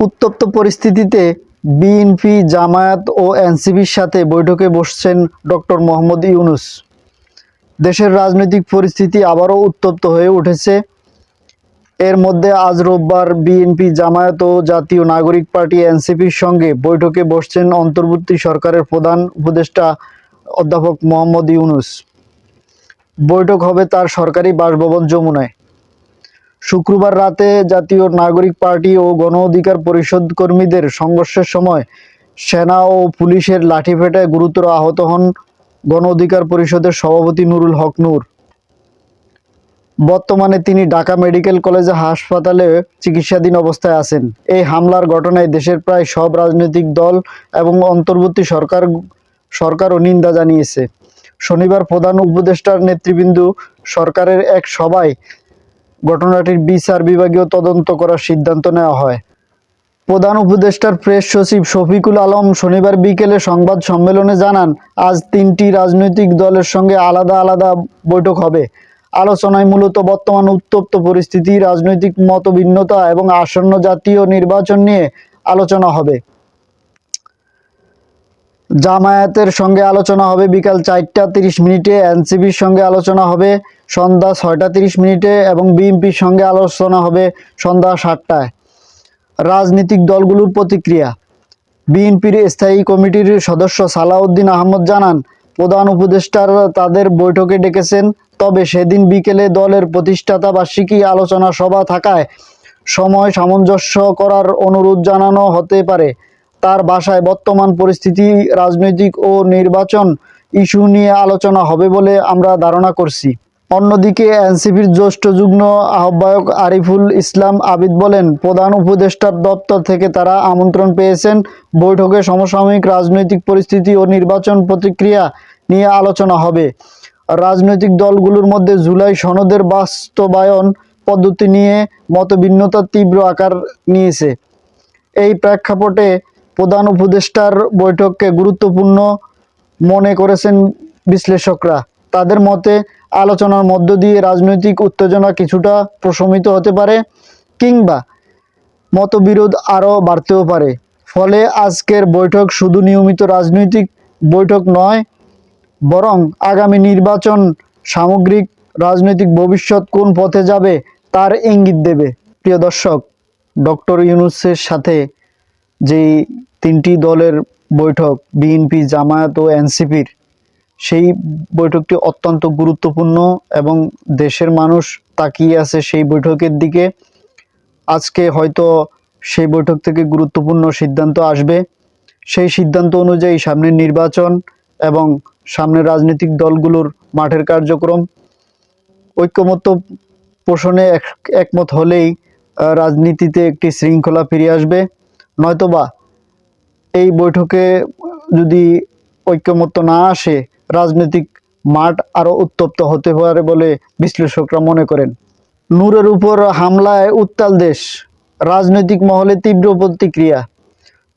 উত্তপ্ত পরিস্থিতিতে বিএনপি জামায়াত ও এনসিপির সাথে বৈঠকে বসছেন ডক্টর মোহাম্মদ ইউনুস। দেশের রাজনৈতিক পরিস্থিতি আবারও উত্তপ্ত হয়ে উঠেছে। এর মধ্যে আজ রোববার বিএনপি জামায়াত ও জাতীয় নাগরিক পার্টি এনসিপির সঙ্গে বৈঠকে বসছেন অন্তর্বর্তী সরকারের প্রধান উপদেষ্টা অধ্যাপক মোহাম্মদ ইউনুস। বৈঠক হবে তার সরকারি বাসভবন যমুনায়। শুক্রবার রাতে জাতীয় নাগরিক পার্টি ও গণ অধিকার পরিষদ কর্মীদের সংঘর্ষের সময় সেনা ও পুলিশের লাঠিপেটায় গুরুতর আহত হন গণ অধিকার পরিষদের সভাপতি নুরুল হক নূর। বর্তমানে তিনি ঢাকা মেডিকেল কলেজে হাসপাতালে চিকিৎসাধীন অবস্থায় আছেন। এই হামলার ঘটনায় দেশের প্রায় সব রাজনৈতিক দল এবং অন্তর্বর্তী সরকার, সরকারও নিন্দা জানিয়েছে। শনিবার প্রধান উপদেষ্টার নেতৃবৃন্দ সরকারের এক সভায় ঘটনাটির বিচার বিভাগীয় তদন্ত করার সিদ্ধান্ত নেওয়া হয়। প্রধান উপদেষ্টার প্রেস সচিব শফিকুল আলম শনিবার বিকেলে সংবাদ সম্মেলনে জানান, আজ তিনটি রাজনৈতিক দলের সঙ্গে আলাদা আলাদা বৈঠক হবে। আলোচনায় মূলত বর্তমান উত্তপ্ত পরিস্থিতি, রাজনৈতিক মতভিন্নতা এবং আসন্ন জাতীয় নির্বাচন নিয়ে আলোচনা হবে। জামায়াতের সঙ্গে আলোচনা হবে বিকাল চারটা তিরিশ মিনিটে, এনসিপির সঙ্গে আলোচনা হবে সন্ধ্যা ছয়টা তিরিশ মিনিটে এবং বিএনপির সঙ্গে আলোচনা হবে সন্ধ্যা সাতটায়। রাজনৈতিক দলগুলোর প্রতিক্রিয়া। বিএনপির স্থায়ী কমিটির সদস্য সালাউদ্দিন আহমদ জানান, প্রধান উপদেষ্টার তাদের বৈঠকে ডেকেছেন, তবে সেদিন বিকেলে দলের প্রতিষ্ঠাতা বার্ষিকী আলোচনা সভা থাকায় সময় সামঞ্জস্য করার অনুরোধ জানানো হতে পারে। তার বাসায় বর্তমান পরিস্থিতি, রাজনৈতিক ও নির্বাচন ইস্যু নিয়ে আলোচনা হবে বলে আমরা ধারণা করছি। অন্যদিকে এনসিপির জ্যেষ্ঠ যুগ্ম আহ্বায়ক আরিফুল ইসলাম আবিদ বলেন, প্রধান উপদেষ্টার দপ্তর থেকে তারা আমন্ত্রণ পেয়েছেন বৈঠকে সমসাময়িক রাজনৈতিক পরিস্থিতি ও নির্বাচন প্রতিক্রিয়া নিয়ে আলোচনা হবে। রাজনৈতিক দলগুলোর মধ্যে জুলাই সনদের বাস্তবায়ন পদ্ধতি নিয়ে মতভিন্নতা তীব্র আকার নিয়েছে। এই প্রেক্ষাপটে প্রধান উপদেষ্টার বৈঠককে গুরুত্বপূর্ণ মনে করেছেন বিশ্লেষকরা। তাদের মতে, আলোচনার মধ্য দিয়ে রাজনৈতিক উত্তেজনা কিছুটা প্রশমিত হতে পারে কিংবা মতবিরোধ আরও বাড়তেও পারে। ফলে আজকের বৈঠক শুধু নিয়মিত রাজনৈতিক বৈঠক নয়, বরং আগামী নির্বাচন সামগ্রিক রাজনৈতিক ভবিষ্যৎ কোন পথে যাবে তার ইঙ্গিত দেবে। প্রিয় দর্শক, ডক্টর ইউনুসের সাথে যেই তিনটি দলের বৈঠক, বিএনপি, জামায়াত ও এনসিপির। সেই বৈঠকটি অত্যন্ত গুরুত্বপূর্ণ এবং দেশের মানুষ তাকিয়ে আছে সেই বৈঠকের দিকে। আজকে হয়তো সেই বৈঠক থেকে গুরুত্বপূর্ণ সিদ্ধান্ত আসবে। সেই সিদ্ধান্ত অনুযায়ী সামনের নির্বাচন এবং সামনের রাজনৈতিক দলগুলোর মাঠের কার্যক্রম। ঐক্যমত্য পোষণে এক- একমত হলেই রাজনীতিতে একটি শৃঙ্খলা ফিরে আসবে। নয়তোবা এই বৈঠকে যদি ঐক্যমত্য না আসে, রাজনৈতিক মাঠ আরও উত্তপ্ত হতে পারে বলে বিশ্লেষকরা মনে করেন। নূরের উপর হামলায় উত্তাল দেশ, রাজনৈতিক মহলে তীব্র প্রতিক্রিয়া।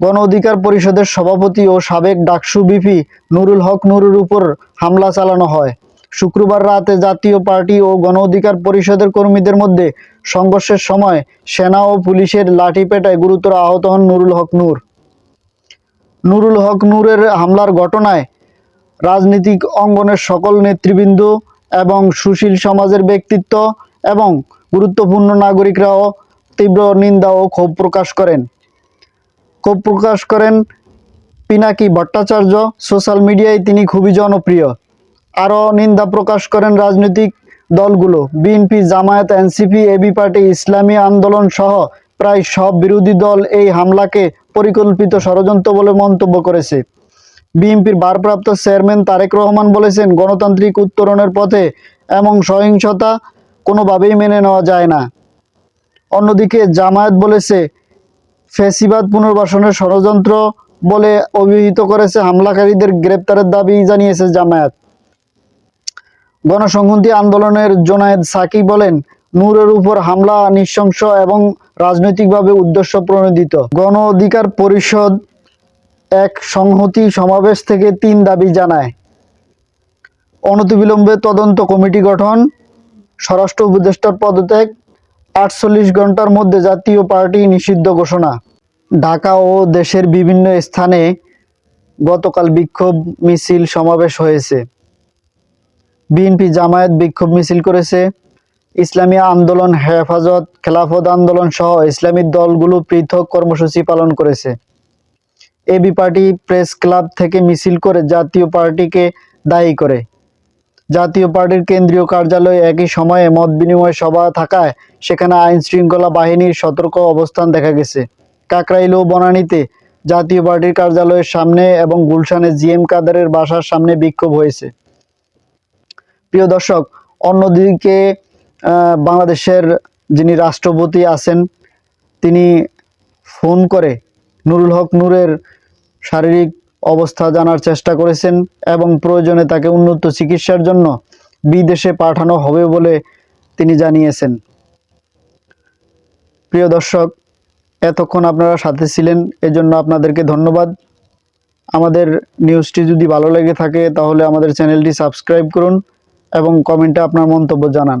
গণ অধিকার পরিষদের সভাপতি ও সাবেক ডাকসু বিপি নুরুল হক নুরের উপর হামলা চালানো হয়। শুক্রবার রাতে জাতীয় পার্টি ও গণ অধিকার পরিষদের কর্মীদের মধ্যে সংঘর্ষের সময় সেনা ও পুলিশের লাঠিপেটায় গুরুতর আহত হন নুরুল হক নূর। নুরুল হক নূরের হামলার ঘটনায় রাজনৈতিক অঙ্গনের সকল নেতৃবৃন্দ এবং সুশীল সমাজের ব্যক্তিত্ব এবং গুরুত্বপূর্ণ নাগরিকরাও তীব্র নিন্দা ও ক্ষোভ প্রকাশ করেন। ক্ষোভ প্রকাশ করেন পিনাকি ভট্টাচার্য। সোশ্যাল মিডিয়ায় তিনি খুবই জনপ্রিয়। আরও নিন্দা প্রকাশ করেন রাজনৈতিক দলগুলো। BNP, Jamaat, NCP, AB party, Islami Andolan সহ প্রায় সব বিরোধী দল এই হামলাকে পরিকল্পিত ষড়যন্ত্র বলে মন্তব্য করেছে। বিএনপির ভারপ্রাপ্ত চেয়ারম্যান তারেক রহমান বলেছেন, গণতান্ত্রিক উত্তরণের পথে এমন সহিংসতা কোনোভাবেই মেনে নেওয়া যায় না। অন্যদিকে জামায়াত বলেছে, ফেসিবাদ পুনর্বাসনের ষড়যন্ত্র বলে অভিহিত করেছে হামলাকারীদের গ্রেপ্তারের দাবি জানিয়েছে জামায়াত। গণসংহতি আন্দোলনের জোনায়েদ সাকি বলেন, নূরের উপর হামলা, নৃশংস এবং রাজনৈতিকভাবে উদ্দেশ্য প্রণোদিত। গণ অধিকার পরিষদ এক সংহতি সমাবেশ থেকে তিন দাবি জানায়। অনতিবিলম্বে তদন্ত কমিটি গঠন। স্বরাষ্ট্র উপদেষ্টার পদত্যাগ। আটচল্লিশ ঘণ্টার মধ্যে জাতীয় পার্টি নিষিদ্ধ ঘোষণা। ঢাকা ও দেশের বিভিন্ন স্থানে গতকাল বিক্ষোভ মিছিল সমাবেশ হয়েছে। বিএনপি জামায়াত বিক্ষোভ মিছিল করেছে। ইসলামী আন্দোলন, হেফাজত, খেলাফত আন্দোলন সহ ইসলামী দলগুলো পৃথক কর্মসূচি পালন করেছে। এবি পার্টি প্রেস ক্লাব থেকে মিছিল করে জাতীয় পার্টিকে দায়ী করে। জাতীয় পার্টির কেন্দ্রীয় কার্যালয়ে একই সময়ে মত বিনিময় সভা থাকায় সেখানে আইন শৃঙ্খলা বাহিনীর সতর্ক অবস্থান দেখা গেছে। কাকরাইল ও বনানীতে জাতীয় পার্টির কার্যালয়ের সামনে এবং গুলশানে জিএম কাদারের বাসার সামনে বিক্ষোভ হয়েছে। প্রিয় দর্শক, অন্যদিকে বাংলাদেশের যিনি রাষ্ট্রপতি আছেন, তিনি ফোন করে নুরুল হক নূরের শারীরিক অবস্থা জানার চেষ্টা করেছেন এবং প্রয়োজনে তাকে উন্নত চিকিৎসার জন্য বিদেশে পাঠানো হবে বলে তিনি জানিয়েছেন। প্রিয় দর্শক, এতক্ষণ আপনারা সাথে ছিলেন, এজন্য আপনাদেরকে ধন্যবাদ। আমাদের নিউজটি যদি ভালো লেগে থাকে, তাহলে আমাদের চ্যানেলটি সাবস্ক্রাইব করুন এবং কমেন্টে আপনার মন্তব্য জানান।